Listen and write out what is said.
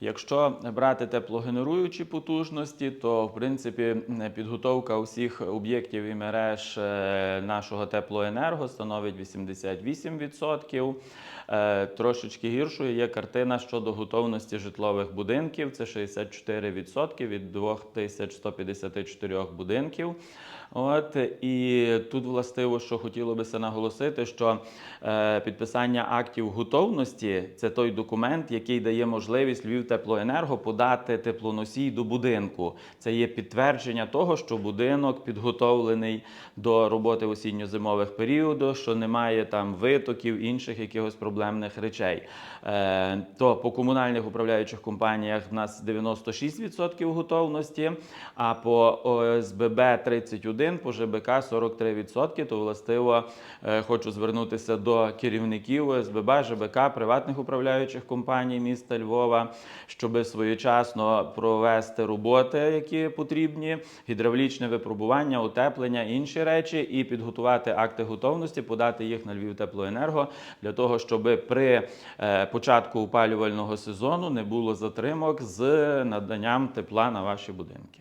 Якщо брати теплогенеруючі потужності, то в принципі підготовка усіх об'єктів і мереж е, нашого теплоенерго становить 88%. Е, Трошечки гіршою є картина щодо готовності житлових будинків. Це 64% від 2154 будинків. От і тут властиво, що хотіло би се наголосити, що е, підписання актів готовності це той документ, який дає можливість Львівтеплоенерго подати теплоносій до будинку. Це є підтвердження того, що будинок підготовлений до роботи осінньо-зимових періодів, що немає там витоків інших якихось проблемних речей. Е, то по комунальних управляючих компаніях в нас 96% готовності, а по ОСББ 31, по ЖБК 43%. То властиво е, хочу звернутися до керівників ОСББ, ЖБК, приватних управляючих компаній міста Львова, щоб своєчасно провести роботи, які потрібні, гідравлічне випробування, утеплення, інші речі, і підготувати акти готовності, подати їх на Львівтеплоенерго для того, щоб при е, початку опалювального сезону не було затримок з наданням тепла на ваші будинки.